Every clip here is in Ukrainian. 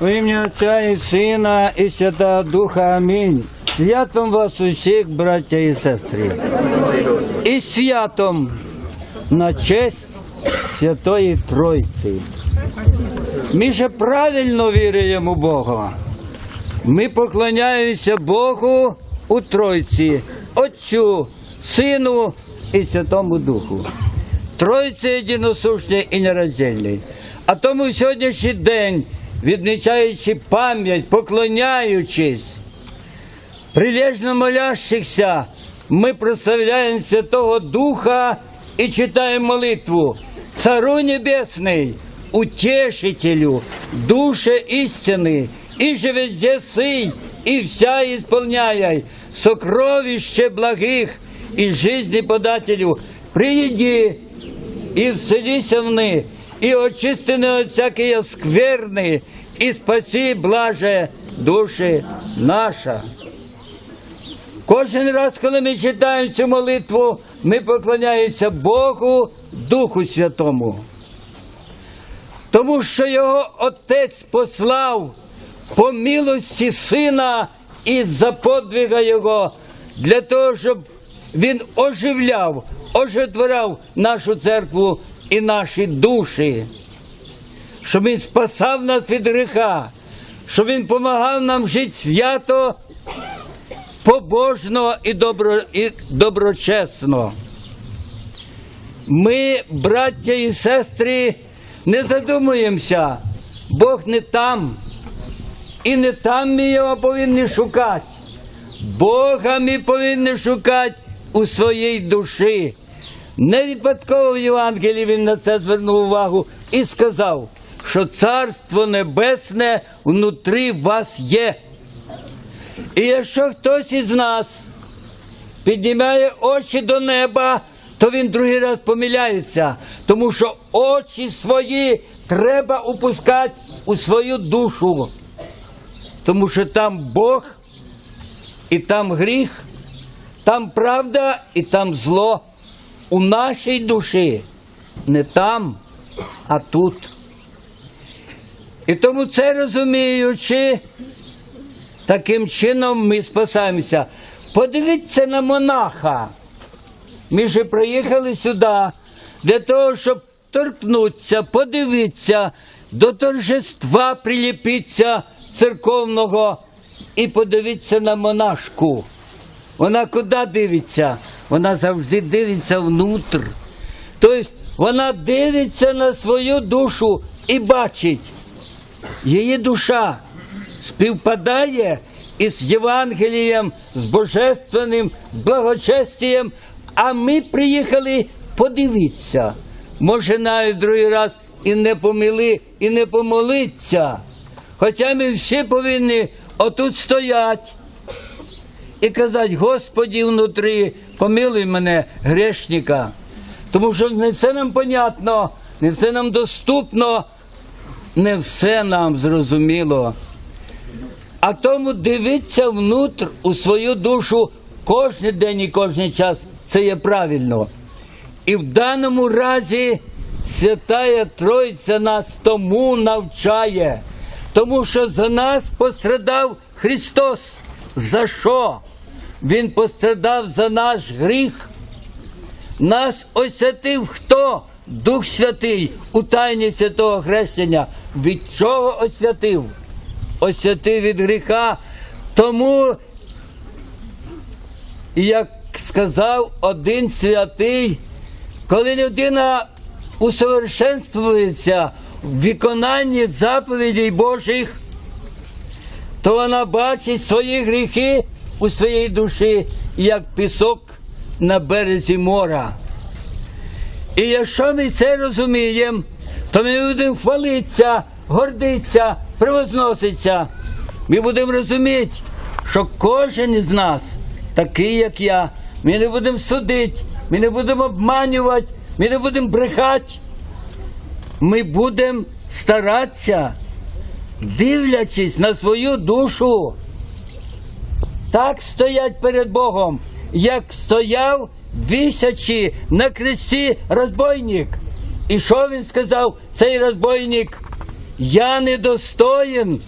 В ім'я Отця і Сина і Святого Духа. Амінь. Святом вас усіх, браття і сестри. І святом на честь Святої Тройці. Ми же правильно віримо Бога. Ми поклоняємося Богу у Тройці, Отцю, Сину і Святому Духу. Тройці єдиносушний і нероздільний. А тому сьогоднішній день, відмічаючи пам'ять, поклоняючись, прилежно молящихся, ми прославляємо Святого Духа і читаємо молитву. Цару Небесний, утешителю, душе истины, и же везде сый, и вся исполняй, сокровище благих и жизни подателю, приїди і вселися вни, і очистини от всякої скверни, і спаси, блаже, душі наша. Кожен раз, коли ми читаємо цю молитву, ми поклоняємося Богу, Духу Святому. Тому що його Отець послав по милості Сина і за подвига Його, для того, щоб Він оживляв, ожитворяв нашу церкву і наші душі, щоб Він спасав нас від гріха, щоб Він допомагав нам жити свято, побожно і, добро, і доброчесно. Ми, браття і сестри, не задумуємося, Бог не там. І не там ми його повинні шукати. Бога ми повинні шукати у своїй душі. Не випадково в Євангелії він на це звернув увагу і сказав, що Царство Небесне внутрі вас є. І якщо хтось із нас піднімає очі до неба, то він другий раз помиляється, тому що очі свої треба упускати у свою душу. Тому що там Бог і там гріх, там правда і там зло. У нашій душі не там, а тут. І тому це розуміючи, таким чином ми спасаємося. Подивіться на монаха. Ми ж приїхали сюди для того, щоб торкнутися, подивитися, до торжества приліпитися церковного і подивитися на монашку. Вона куди дивиться? Вона завжди дивиться внутрь. Тобто вона дивиться на свою душу і бачить, її душа співпадає із Євангелієм, з Божественним, з благочестієм, а ми приїхали подивитися. Може, навіть другий раз і не помили, і не помолиться. Хоча ми всі повинні отут стояти і казати, Господі внутрі, помилуй мене, грешника. Тому що не все нам понятно, не все нам доступно, не все нам зрозуміло. А тому дивитися внутрь у свою душу кожен день і кожен час. Це є правильно. І в даному разі Святая Тройця нас тому навчає, тому що за нас пострадав Христос. За що? Він пострадав за наш гріх. Нас освятив хто? Дух Святий у тайні святого хрещення. Від чого освятив? Освятив від гріха. Тому, як сказав один святий, коли людина усовершенствується в виконанні заповідей Божих, то вона бачить свої гріхи у своїй душі, як пісок на березі мора. І якщо ми це розуміємо, то ми будемо хвалитися, гордитися, превозноситися. Ми будемо розуміти, що кожен із нас такий, як я. Ми не будемо судити, ми не будемо обманювати, ми не будемо брехати. Ми будемо старатися, дивлячись на свою душу, так стоять перед Богом, як стояв вісячи на кресті розбойник. І що він сказав, цей розбойник? я не достоїн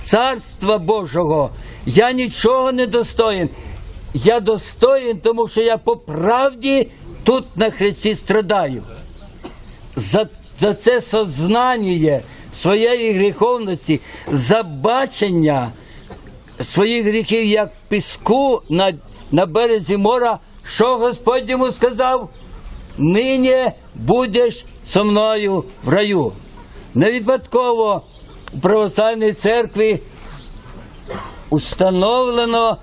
Царства Божого, я нічого не достоїн. Я достоїн, тому що я по правді тут на Христі страдаю. За, за це сознання своєї гріховності, за бачення своїх гріхів як піску на, на березі мора, що Господь йому сказав? Нині будеш со мною в раю. Не випадково у православній церкві установлено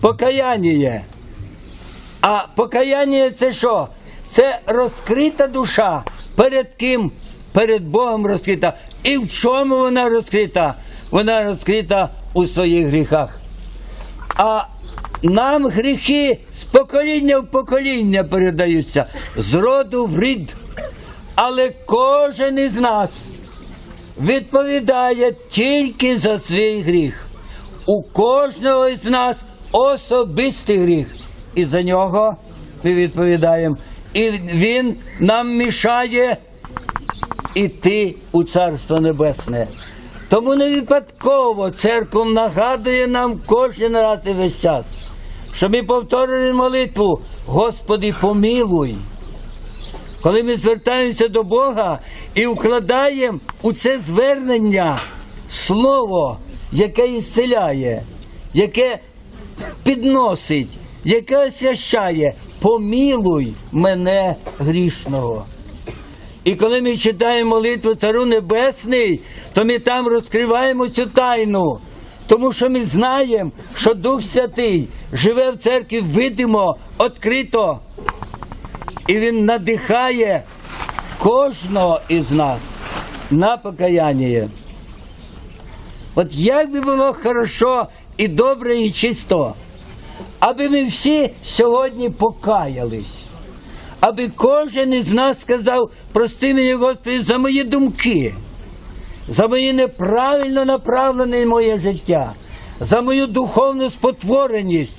покаяння. А покаяння це що? Це розкрита душа. Перед ким? Перед Богом розкрита. І в чому вона розкрита? Вона розкрита у своїх гріхах. А нам гріхи з покоління в покоління передаються, з роду в рід. Але кожен із нас відповідає тільки за свій гріх. У кожного із нас особистий гріх. І за нього ми відповідаємо. І він нам мішає іти у Царство Небесне. Тому не випадково церква нагадує нам кожен раз і весь час, що ми повторюємо молитву Господи, помилуй. Коли ми звертаємося до Бога і вкладаємо у це звернення слово, яке ісцеляє, яке підносить, яке освящає, помилуй мене грішного. І коли ми читаємо молитву Цару Небесний, то ми там розкриваємо цю тайну. Тому що ми знаємо, що Дух Святий живе в церкві видимо, відкрито. І він надихає кожного із нас на покаяння. От як би було хорошо і добре, і чисто, аби ми всі сьогодні покаялись, аби кожен із нас сказав, прости мені, Господи, за мої думки, за моє неправильно направлене моє життя, за мою духовну спотвореність.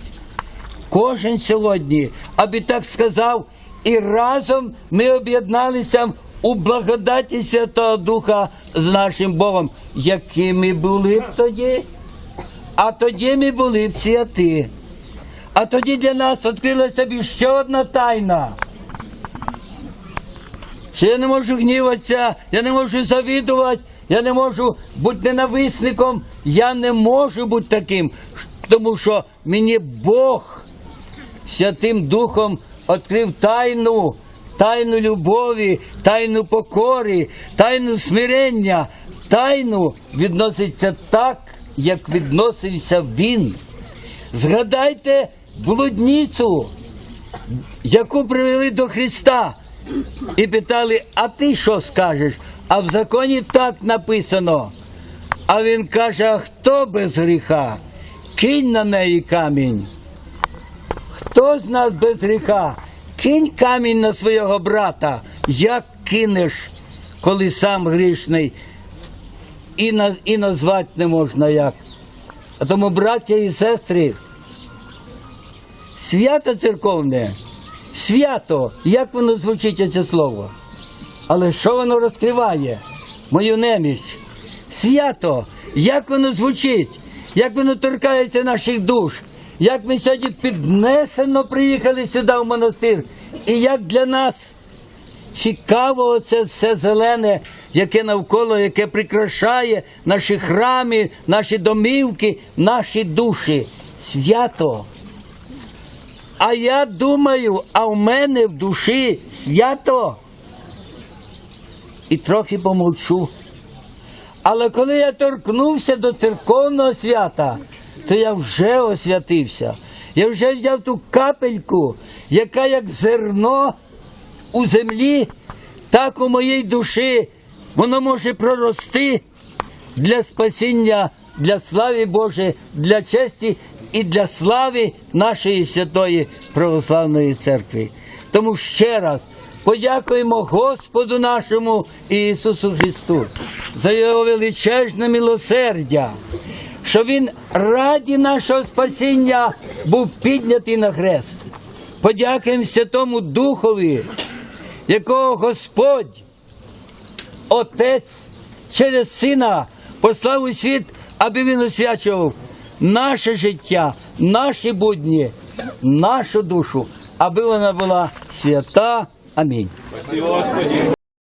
Кожен сьогодні, аби так сказав, і разом ми об'єдналися у благодаті Святого Духа з нашим Богом, якими були б тоді. А тоді ми були б святі. А тоді для нас відкрилася б ще одна тайна. Що я не можу гніватися, я не можу завідувати, я не можу бути ненависником, я не можу бути таким, тому що мені Бог Святим Духом відкрив тайну, тайну любові, тайну покори, тайну смирення, тайну відноситься так, як відносився він. Згадайте блудницю, яку привели до Христа, і питали, а ти що скажеш? А в законі так написано. А він каже: а хто без гріха? Кинь на неї камінь. Хто з нас без гріха? Кинь камінь на свого брата. Як кинеш, коли сам грішний, і, на, і назвати не можна як. А тому, браття і сестри, свято церковне, свято, як воно звучить це слово? Але що воно розкриває? Мою неміч. Свято, як воно звучить, як воно торкається наших душ, як ми сьогодні піднесено приїхали сюди в монастир, і як для нас цікаво це все зелене, яке навколо, яке прикрашає наші храми, наші домівки, наші душі. Свято. А я думаю, а в мене в душі свято. І трохи помовчу. Але коли я торкнувся до церковного свята, то я вже освятився. Я вже взяв ту капельку, яка як зерно у землі, так у моїй душі воно може прорости для спасіння, для слави Божої, для честі і для слави нашої святої православної церкви. Тому ще раз подякуємо Господу нашому Ісусу Христу за Його величезне милосердя, що Він раді нашого спасіння був піднятий на хрест. Подякуємо Святому Духові, якого Господь, Отець через сина послав у світ, аби він освячував наше життя, наші будні, нашу душу, аби вона була свята. Амінь.